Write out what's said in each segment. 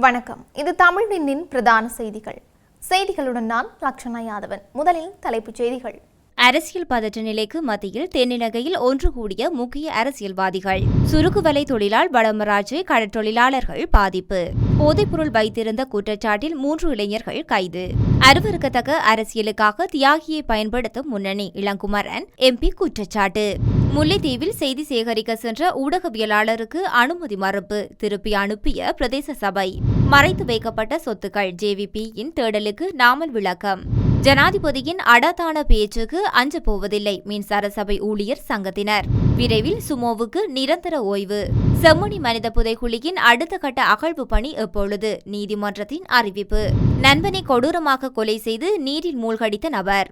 வணக்கம். இது தமிழ் விண்ணின் பிரதான செய்திகள். செய்திகளுடன் நான் லக்ஷனா யாதவன். முதலில் தலைப்புச் செய்திகள். அரசியல் பதற்ற நிலைக்கு மத்தியில் தென்னிலங்கையில் ஒன்று கூடிய முக்கிய அரசியல்வாதிகள். சுருக்குவலை தொழிலால் வடமராஜை கடற்றொழிலாளர்கள் பாதிப்பு. போதைப்பொருள் வைத்திருந்த குற்றச்சாட்டில் மூன்று இளைஞர்கள் கைது. அருவருக்கத்தக்க அரசியலுக்காக தியாகியை பயன்படுத்தும் முன்னணி இளங்குமரன் எம்பி குற்றச்சாட்டு. முல்லைத்தீவில் செய்தி சேகரிக்க சென்ற ஊடகவியலாளருக்கு அனுமதி மறுப்பு திருப்பி அனுப்பிய பிரதேச சபை. மறைத்து வைக்கப்பட்ட சொத்துக்கள் ஜேவிபியின் தேடலுக்கு நாமல் விளக்கம். ஜனாதிபதியின் அடதான பேச்சுக்கு அஞ்சப் போவதில்லை மின்சார சபை ஊழியர் சங்கத்தினர். விரைவில் சுமோவுக்கு நிரந்தர ஓய்வு. செம்மணி மனித புதைக்குழியின் அடுத்த கட்ட அகழ்வு பணி எப்பொழுது நீதிமன்றத்தின் அறிவிப்பு. நண்பனை கொடூரமாக கொலை செய்து நீரில் மூழ்கடித்த நபர்.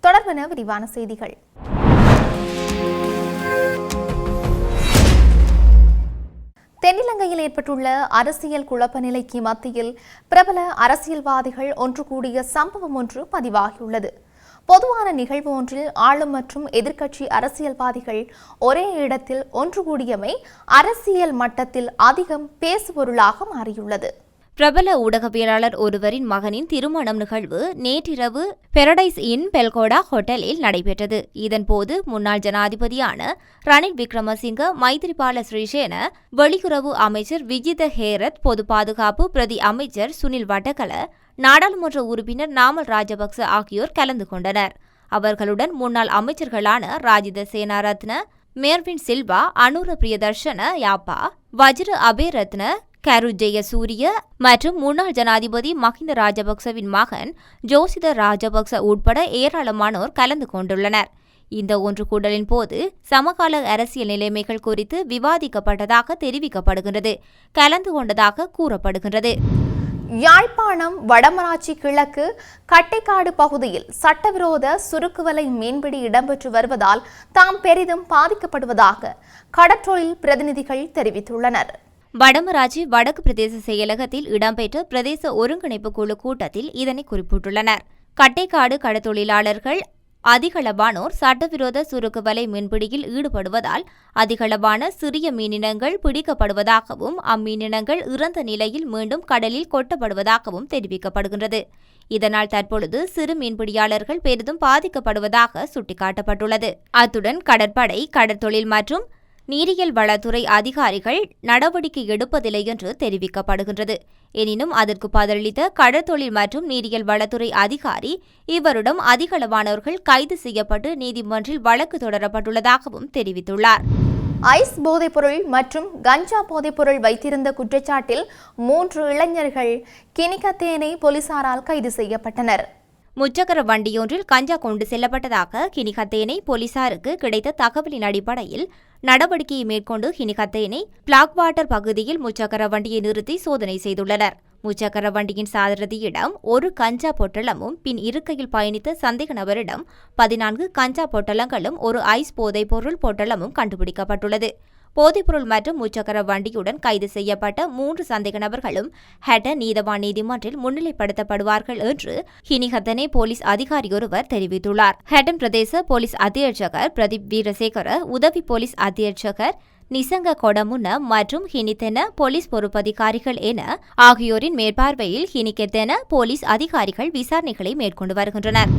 தொடர்பான விரிவான செய்திகள். தென்னிலங்கையில் ஏற்பட்டுள்ள அரசியல் குழப்ப நிலைக்கு மத்தியில் பிரபல அரசியல்வாதிகள் ஒன்று கூடிய சம்பவம் ஒன்று பதிவாகியுள்ளது. பொதுவான நிகழ்வு ஒன்றில் ஆளும் மற்றும் எதிர்க்கட்சி அரசியல்வாதிகள் ஒரே இடத்தில் ஒன்று கூடியமை அரசியல் மட்டத்தில் அதிகம் பேசுபொருளாக மாறியுள்ளது. பிரபல ஊடகவியலாளர் ஒருவரின் மகனின் திருமணம் நிகழ்வு நேற்றிரவு பெரடைஸ் இன் பெல்கோடா ஹோட்டலில் நடைபெற்றது. இதன்போது முன்னாள் ஜனாதிபதியான ரணில் விக்ரமசிங்க மைத்திரிபால ஸ்ரீசேன வெளியுறவு அமைச்சர் விஜித ஹேரத் பொது பாதுகாப்பு பிரதி அமைச்சர் சுனில் வடகல நாடாளுமன்ற உறுப்பினர் நாமல் ராஜபக்ச ஆகியோர் கலந்து கொண்டனர். அவர்களுடன் முன்னாள் அமைச்சர்களான ராஜித சேனாரத்ன மேர்வின் சில்வா அனுர பிரியதர்ஷன யாப்பா வஜ்ர அபேரத்ன கரு ஜெயசூரிய மற்றும் முன்னாள் ஜனாதிபதி மஹிந்த ராஜபக்சவின் மகன் ஜோசித ராஜபக்ச உட்பட ஏராளமானோர் கலந்து கொண்டுள்ளனர். இந்த ஒன்று கூடலின் போது சமகால அரசியல் நிலைமைகள் குறித்து விவாதிக்கப்பட்டதாக தெரிவிக்கப்படுகின்றது. கலந்து கொண்டதாக கூறப்படுகின்றது. யாழ்ப்பாணம் வடமராட்சி கிழக்கு கட்டைக்காடு பகுதியில் சட்டவிரோத சுருக்குவலை மீன்பிடி இடம்பெற்று வருவதால் தாம் பெரிதும் பாதிக்கப்படுவதாக கடற்றொழில் பிரதிநிதிகள் தெரிவித்துள்ளனர். வடமராட்சி வடக்கு பிரதேச செயலகத்தில் இடம்பெற்ற பிரதேச ஒருங்கிணைப்பு குழு கூட்டத்தில் இதனை குறிப்பிட்டுள்ளனர். கட்டைக்காடு கடத்தொழிலாளர்கள் அதிகளவானோர் சட்டவிரோத சுருக்கு வலை மீன்பிடியில் ஈடுபடுவதால் அதிகளவான சிறிய மீனினங்கள் பிடிக்கப்படுவதாகவும் அம்மீனினங்கள் இறந்த நிலையில் மீண்டும் கடலில் கொட்டப்படுவதாகவும் தெரிவிக்கப்படுகின்றது. இதனால் தற்பொழுது சிறு மீன்பிடியாளர்கள் பெரிதும் பாதிக்கப்படுவதாக சுட்டிக்காட்டப்பட்டுள்ளது. அத்துடன் கடற்படை கடற்தொழில் மற்றும் நீரியல் வளத்துறை அதிகாரிகள் நடவடிக்கை எடுப்பதில்லை என்று தெரிவிக்கப்படுகின்றது. எனினும் அதற்கு பதிலளித்த கடற்தொழில் மற்றும் நீரியல் வளத்துறை அதிகாரி இவரிடம் அதிகளவானவர்கள் கைது செய்யப்பட்டு நீதிமன்றில் வழக்கு தொடரப்பட்டுள்ளதாகவும் தெரிவித்துள்ளார். ஐஸ் போதைப்பொருள் மற்றும் கஞ்சா போதைப்பொருள் வைத்திருந்த குற்றச்சாட்டில் மூன்று இளைஞர்கள் கினிகத்தேனை போலீசாரால் கைது செய்யப்பட்டனர். முச்சக்கர வண்டியொன்றில் கஞ்சா கொண்டு செல்லப்பட்டதாக கினிகத்தேனை போலீசாருக்கு கிடைத்த தகவலின் அடிப்படையில் நடவடிக்கையை மேற்கொண்டு ஹினிகத்தேனை பிளாக் வாட்டர் பகுதியில் முச்சக்கர வண்டியை நிறுத்தி சோதனை செய்துள்ளனர். முச்சக்கர வண்டியின் சாரதியிடம் ஒரு கஞ்சா பொட்டலமும் பின் இருக்கையில் பயணித்த சந்தேக நபரிடம் பதினான்கு கஞ்சா பொட்டலங்களும் ஒரு ஐஸ் போதைப் பொருள் பொட்டலமும் கண்டுபிடிக்கப்பட்டுள்ளது. போதைப்பொருள் மற்றும் முச்சக்கர வண்டியுடன் கைது செய்யப்பட்ட மூன்று சந்தேக நபர்களும் ஹெட்ட நீதவான் நீதிமன்றில் முன்னிலைப்படுத்தப்படுவார்கள் என்று ஹினிஹத்தனே போலீஸ் அதிகாரியொருவர் தெரிவித்துள்ளார். ஹெடன் பிரதேச போலீஸ் அத்தியட்சகர் பிரதீப் வீரசேகர உதவி போலீஸ் அத்தியட்சகர் நிசங்க கொடமுன மற்றும் ஹினித்தென போலீஸ் பொறுப்பதிகாரிகள் என ஆகியோரின் மேற்பார்வையில் ஹினிக்கெத்தென போலீஸ் அதிகாரிகள் விசாரணைகளை மேற்கொண்டு வருகின்றனர்.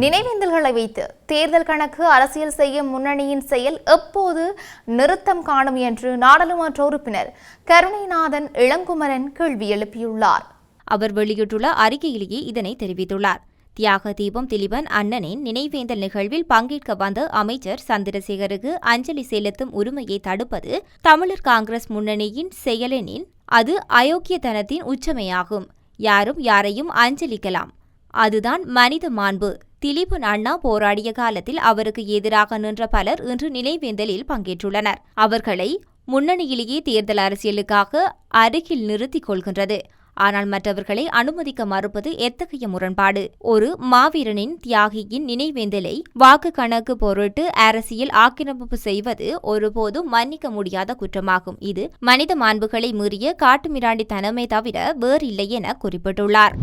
நினைவேந்தல்களை வைத்து தேர்தல் கணக்கு அரசியல் செய்யும் முன்னணியின் செயல் எப்போது நிறுத்தம் காணும் என்று நாடாளுமன்ற உறுப்பினர் கருணைநாதன் இளங்குமரன் கேள்வி எழுப்பியுள்ளார். அவர் வெளியிட்டுள்ள அறிக்கையிலேயே இதனை தெரிவித்துள்ளார். தியாக தீபம் திலீபன் அண்ணனின் நினைவேந்தல் நிகழ்வில் பங்கேற்க வந்த அமைச்சர் சந்திரசேகருக்கு அஞ்சலி செலுத்தும் உரிமையை தடுப்பது தமிழர் காங்கிரஸ் முன்னணியின் செயலெனின் அது அயோக்கியத்தனத்தின் உச்சமையாகும். யாரும் யாரையும் அஞ்சலிக்கலாம். அதுதான் மனித மாண்பு. திலீபன் அண்ணா போராடிய காலத்தில் அவருக்கு எதிராக நின்ற பலர் இன்று நினைவேந்தலில் பங்கேற்றுள்ளனர். அவர்களை முன்னணியிலேயே தேர்தல் அரசியலுக்காக அருகில் நிறுத்திக் கொள்கின்றது. ஆனால் மற்றவர்களை அனுமதிக்க மறுப்பது எத்தகைய முரண்பாடு? ஒரு மாவீரனின் தியாகியின் நினைவேந்தலை வாக்கு கணக்கு பொருட்டு அரசியல் ஆக்கிரமிப்பு செய்வது ஒருபோதும் மன்னிக்க முடியாத குற்றமாகும். இது மனித மாண்புகளை மீறிய காட்டுமிராண்டித்தனமே தவிர வேறில்லை என குறிப்பிட்டுள்ளார்.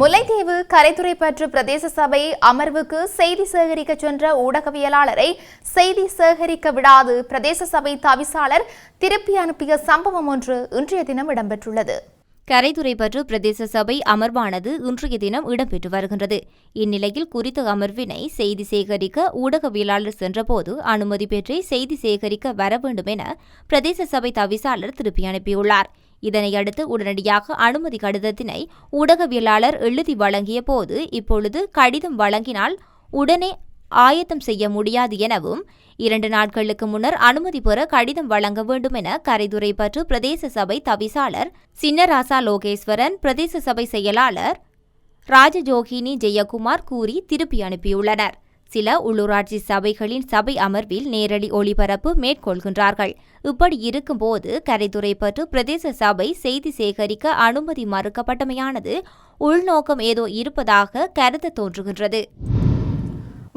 முல்லைத்தீவு கரைத்துறை பற்று பிரதேச சபை அமர்வுக்கு செய்தி சேகரிக்க சென்ற ஊடகவியலாளரை செய்தி சேகரிக்க விடாது பிரதேச சபை தவிசாளர் திருப்பி அனுப்பிய சம்பவம் ஒன்று இன்றைய தினம் இடம்பெற்றுள்ளது. கரைதுறைப்பற்று பிரதேச சபை அமர்வானது இன்றைய தினம் இடம்பெற்று வருகின்றது. இந்நிலையில் குறித்த அமர்வினை செய்தி சேகரிக்க ஊடகவியலாளர் சென்றபோது அனுமதி பெற்றே செய்தி சேகரிக்க வர வேண்டும் என பிரதேச சபை தவிசாளர் திருப்பி அனுப்பியுள்ளார். இதனையடுத்து உடனடியாக அனுமதி கடிதத்தினை ஊடகவியலாளர் எழுதி வழங்கிய போது இப்பொழுது கடிதம் வழங்கினால் உடனே ஆயத்தம் செய்ய முடியாது எனவும் இரண்டு நாட்களுக்கு முன்னர் அனுமதி பெற கடிதம் வழங்க வேண்டும் என கரைதுறைப்பற்று பிரதேச சபை தவிசாளர் சின்னராசா லோகேஸ்வரன் பிரதேச சபை செயலாளர் ராஜஜோகினி ஜெயக்குமார் கூறி திருப்பி அனுப்பியுள்ளனர். சில உள்ளூராட்சி சபைகளின் சபை அமர்வில் நேரடி ஒளிபரப்பு மேற்கொள்கின்றார்கள். இப்படி இருக்கும்போது கரைதுறைப்பற்று பிரதேச சபை செய்தி சேகரிக்க அனுமதி மறுக்கப்பட்டமையானது உள்நோக்கம் ஏதோ இருப்பதாக கருத தோன்றுகின்றது.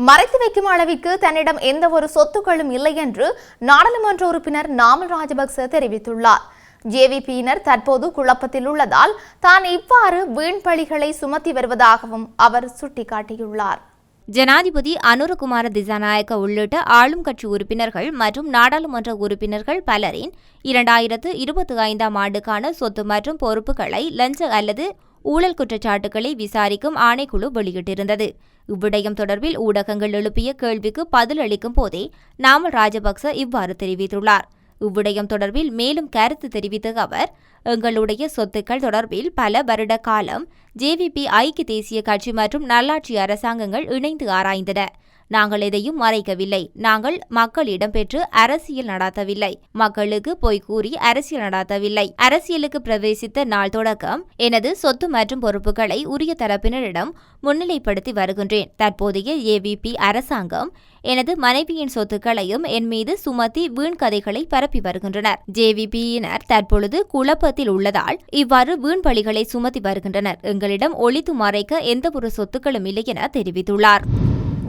மறைத்து வைக்கும் அளவிற்கு தன்னிடம் எந்த ஒரு சொத்துக்களும் இல்லை என்று நாடாளுமன்ற உறுப்பினர் நாமல் ராஜபக்ச தெரிவித்துள்ளார். ஜேவிபியினர் தற்போது குழப்பத்தில் உள்ளதால் தான் இவ்வாறு வீண் பழிகளை சுமத்தி வருவதாகவும் அவர் சுட்டிக்காட்டியுள்ளார். ஜனாதிபதி அனுரகுமார திசாநாயக்க உள்ளிட்ட ஆளும் கட்சி உறுப்பினர்கள் மற்றும் நாடாளுமன்ற உறுப்பினர்கள் பலரின் இரண்டாயிரத்து இருபத்தி ஐந்தாம் ஆண்டுக்கான சொத்து மற்றும் பொறுப்புகளை லஞ்ச அல்லது ஊழல் குற்றச்சாட்டுகளை விசாரிக்கும் ஆணைக்குழு வெளியிட்டிருந்தது. இவ்விடயம் தொடர்பில் ஊடகங்கள் எழுப்பிய கேள்விக்கு பதிலளிக்கும் போதே நாமல் ராஜபக்ச இவ்வாறு தெரிவித்துள்ளார். இவ்விடயம் தொடர்பில் மேலும் கருத்து தெரிவித்த அவர் எங்களுடைய சொத்துக்கள் தொடர்பில் பல வருட காலம் ஜேவிபி ஐக்கிய தேசிய கட்சி மற்றும் நல்லாட்சி அரசாங்கங்கள் இணைந்து ஆராய்ந்தன. நாங்கள் எதையும் மறைக்கவில்லை. நாங்கள் மக்களிடம் பெற்று அரசியல் நடாத்தவில்லை. மக்களுக்கு போய் கூறி அரசியல் நடாத்தவில்லை. அரசியலுக்கு பிரவேசித்த நாள் தொடக்கம் எனது சொத்து மற்றும் பொறுப்புகளை உரிய தரப்பினரிடம் முன்னிலைப்படுத்தி வருகின்றேன். தற்போதைய ஏவிபி அரசாங்கம் எனது மனைவியின் சொத்துக்களையும் என் மீது சுமத்தி வீண் கதைகளை பரப்பி வருகின்றனர். ஜேவிபியினர் தற்பொழுது குழப்பத்தில் உள்ளதால் இவ்வாறு வீண் பழிகளை சுமத்தி வருகின்றனர். எங்களிடம் ஒளித்து மறைக்க எந்தவொரு சொத்துக்களும் இல்லை என தெரிவித்துள்ளார்.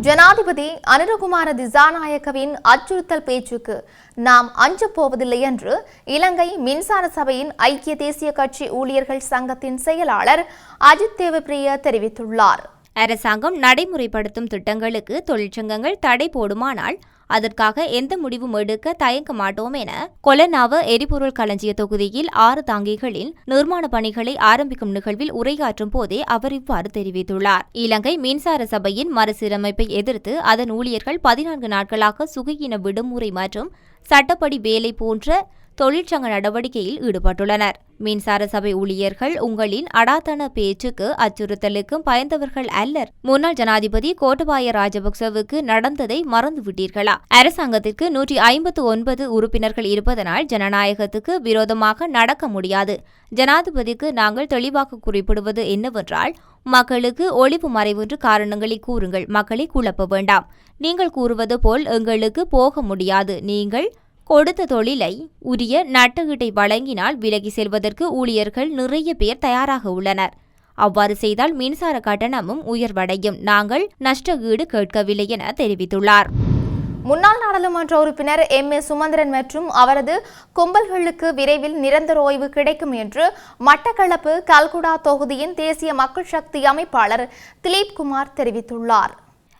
ஜனாதிபதி அனுரகுமார திசாநாயக்கவின் அச்சுறுத்தல் பேச்சுக்கு நாம் அஞ்சப் போவதில்லை என்று இலங்கை மின்சார சபையின் ஐக்கிய தேசிய கட்சி ஊழியர்கள் சங்கத்தின் செயலாளர் அஜித் தேவப்பிரிய தெரிவித்துள்ளார். அரசாங்கம் நடைமுறைப்படுத்தும் திட்டங்களுக்கு தொழிற்சங்கங்கள் தடை போடுமானால் அதற்காக எந்த முடிவும் எடுக்க தயங்க மாட்டோம் என கொலனாவ எரிபொருள் களஞ்சிய தொகுதியில் ஆறு தாங்கிகளில் நிர்மாண பணிகளை ஆரம்பிக்கும் நிகழ்வில் உரையாற்றும் போதே அவர் இவ்வாறு தெரிவித்துள்ளார். இலங்கை மின்சார சபையின் மறுசீரமைப்பை எதிர்த்து அதன் ஊழியர்கள் பதினான்கு நாட்களாக சுகையின விடுமுறை மற்றும் சட்டப்படி வேலை போன்ற தொழிற்சங்க நடவடிக்கையில் ஈடுபட்டுள்ளனர். மின்சார சபை ஊழியர்கள் உங்களின் அடாத்தன பேச்சுக்கு அச்சுறுத்தலுக்கும் பயந்தவர்கள் அல்லர். முன்னாள் ஜனாதிபதி கோட்டபாய ராஜபக்சவுக்கு நடந்ததை மறந்துவிட்டீர்களா? அரசாங்கத்திற்கு நூற்றி ஐம்பத்து ஒன்பது உறுப்பினர்கள் இருப்பதனால் ஜனநாயகத்துக்கு விரோதமாக நடக்க முடியாது. ஜனாதிபதிக்கு நாங்கள் தெளிவாக குறிப்பிடுவது என்னவென்றால் மக்களுக்கு ஒளிவு மறைவென்று காரணங்களை கூறுங்கள். மக்களை குழப்ப வேண்டாம். நீங்கள் கூறுவது போல் எங்களுக்கு போக முடியாது. நீங்கள் கொடுத்த தொழிலை உரிய நட்டகீட்டை வழங்கினால் விலகி செல்வதற்கு ஊழியர்கள் நிறைய பேர் தயாராக உள்ளனர். அவ்வாறு செய்தால் மின்சார கட்டணமும் உயர்வடையும். நாங்கள் நஷ்டஈடு கேட்கவில்லை என தெரிவித்துள்ளார். முன்னாள் நாடாளுமன்ற உறுப்பினர் எம். ஏ. சுமந்திரன் மற்றும் அவரது கும்பல்களுக்கு விரைவில் நிரந்தர ஓய்வு கிடைக்கும் என்று மட்டக்களப்பு கல்குடா தொகுதியின் தேசிய மக்கள் சக்தி அமைப்பாளர் திலீப் குமார் தெரிவித்துள்ளார்.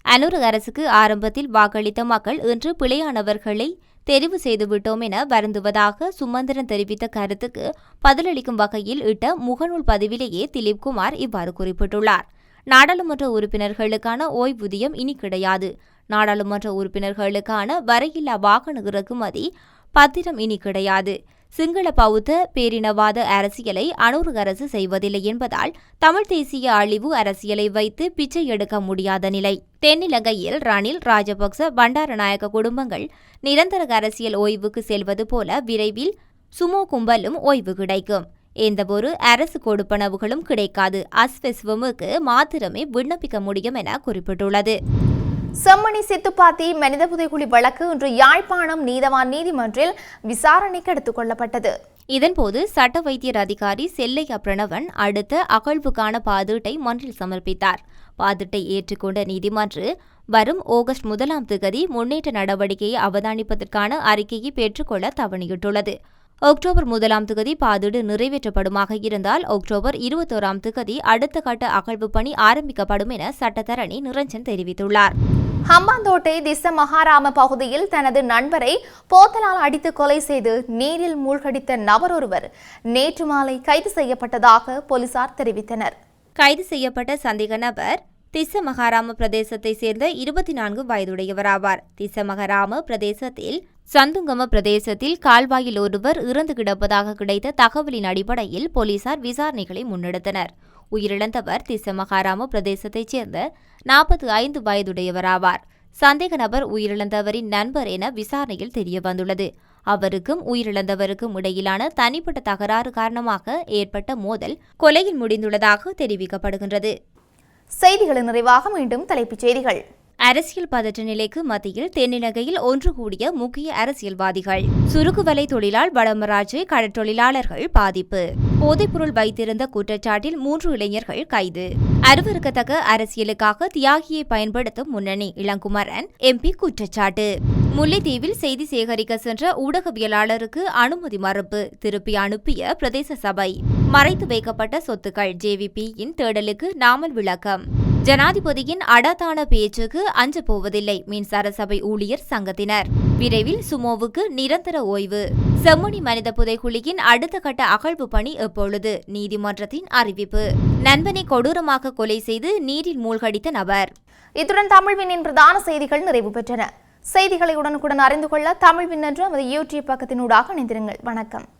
அனுர அரசுக்கு ஆரம்பத்தில் வாக்களித்த மக்கள் இன்று பிழையானவர்களை தெரிவு செய்துவிட்டோம் என வருந்துவதாக சுமந்திரன் தெரிவித்த கருத்துக்கு பதிலளிக்கும் வகையில் இட்ட முகநூல் பதிவிலேயே திலீப்குமார் இவ்வாறு குறிப்பிட்டுள்ளார். நாடாளுமன்ற உறுப்பினர்களுக்கான ஓய்வூதியம் இனி கிடையாது. நாடாளுமன்ற உறுப்பினர்களுக்கான வரையில்லா வாகன இறக்குமதி பத்திரம் இனி கிடையாது. சிங்கள பௌத்த பேரினவாத அரசியலை அனூறு அரசு செய்வதில்லை என்பதால் தமிழ் தேசிய அழிவு அரசியலை வைத்து பிச்சை எடுக்க முடியாத நிலை. தென்னிலங்கையில் ரணில் ராஜபக்ச பண்டாரநாயக குடும்பங்கள் நிரந்தர அரசியல் ஓய்வுக்கு செல்வது போல விரைவில் சுமோ கும்பலும் ஓய்வு கிடைக்கும். எந்தவொரு அரசு கொடுப்பனவுகளும் கிடைக்காது. அஸ்வெஸ்வமுக்கு மாத்திரமே விண்ணப்பிக்க முடியும் என குறிப்பிட்டுள்ளது. செம்மணி சித்துப்பாத்தி மனித புதைகுழி வழக்கு இன்று யாழ்ப்பாணம் நீதவான் நீதிமன்றில் விசாரணைக்கு எடுத்துக் கொள்ளப்பட்டது. இதன்போது சட்ட வைத்தியர் அதிகாரி செல்லையா பிரணவன் அடுத்த அகழ்வுக்கான பாதீட்டை மன்றில் சமர்ப்பித்தார். பாதீட்டை ஏற்றுக்கொண்ட நீதிமன்று வரும் ஆகஸ்ட் முதலாம் திகதி முன்னேற்ற நடவடிக்கையை அவதானிப்பதற்கான அறிக்கையை பெற்றுக்கொள்ள தவணையிட்டுள்ளது. அக்டோபர் முதலாம் திகதி பாதீடு நிறைவேற்றப்படுமாக இருந்தால் அக்டோபர் இருபத்தோராம் திகதி அடுத்த கட்ட அகழ்வு பணி ஆரம்பிக்கப்படும் என சட்டத்தரணி நிரஞ்சன் தெரிவித்துள்ளார். ஹம்பாந்தோட்டை திச மகாராம பகுதியில் தனது நண்பரை போத்தலால் அடித்து கொலை செய்து நீரில் மூழ்கடித்த நபர் ஒருவர் நேற்று மாலை கைது செய்யப்பட்டதாக போலீசார் தெரிவித்தனர். கைது செய்யப்பட்ட சந்தேக நபர் திஸ்ஸமகாராம பிரதேசத்தை சேர்ந்த இருபத்தி நான்கு வயதுடையவராவார். திஸ்ஸமகாராம பிரதேசத்தில் சந்துங்கம பிரதேசத்தில் கால்வாயில் ஒருவர் இறந்து கிடப்பதாக கிடைத்த தகவலின் அடிப்படையில் போலீசார் விசாரணைகளை முன்னெடுத்தனர். உயிரிழந்தவர் திசமகாராம பிரதேசத்தைச் சேர்ந்த நாற்பத்தி ஐந்து வயதுடையவராவார். சந்தேக நபர் உயிரிழந்தவரின் நண்பர் என விசாரணையில் தெரியவந்துள்ளது. அவருக்கும் உயிரிழந்தவருக்கும் இடையிலான தனிப்பட்ட தகராறு காரணமாக ஏற்பட்ட மோதல் கொலையில் முடிந்துள்ளதாக தெரிவிக்கப்படுகின்றது. செய்திகளின் நிறைவாக மீண்டும் தலைப்புச் செய்திகள். அரசியல் பதற்ற நிலைக்கு மத்தியில் தென்னிலங்கையில் ஒன்று கூடிய முக்கிய அரசியல்வாதிகள். சுருக்குவலை தொழிலால் வடமராட்சி கடற்றொழிலாளர்கள் பாதிப்பு. போதைப்பொருள் வைத்திருந்த குற்றச்சாட்டில் மூன்று இளைஞர்கள் கைது. அருவருக்கத்தக்க அரசியலுக்காக தியாகியை பயன்படுத்தும் முன்னணி இளங்குமரன் எம்பி குற்றச்சாட்டு. முல்லைத்தீவில் செய்தி சேகரிக்க சென்ற ஊடகவியலாளருக்கு அனுமதி மறுப்பு திருப்பி அனுப்பிய பிரதேச சபை. மறைத்து வைக்கப்பட்ட சொத்துக்கள் ஜேவிபியின் தேடலுக்கு நாமல் விளக்கம். ஜனாதிபதியின் அடதான பேச்சுக்கு அஞ்ச போவதில்லை மின்சார சபை ஊழியர் சங்கத்தினர். விரைவில் சுமோவுக்கு நிரந்தர ஓய்வு. செம்மணி மனித புதைக்குழியின் அடுத்த கட்ட அகழ்வு பணி எப்பொழுது? நீதிமன்றத்தின் அறிவிப்பு. நண்பனை கொடூரமாக கொலை செய்து நீரில் மூழ்கடித்த நபர். இத்துடன் தமிழ்வினின் பிரதான செய்திகள் நிறைவு பெற்றன. செய்திகளை உடனுக்குடன் அறிந்து கொள்ள தமிழ்வின் என்ற நமது யூடியூப் பக்கத்தினூடாக இணைந்திருங்கள். வணக்கம்.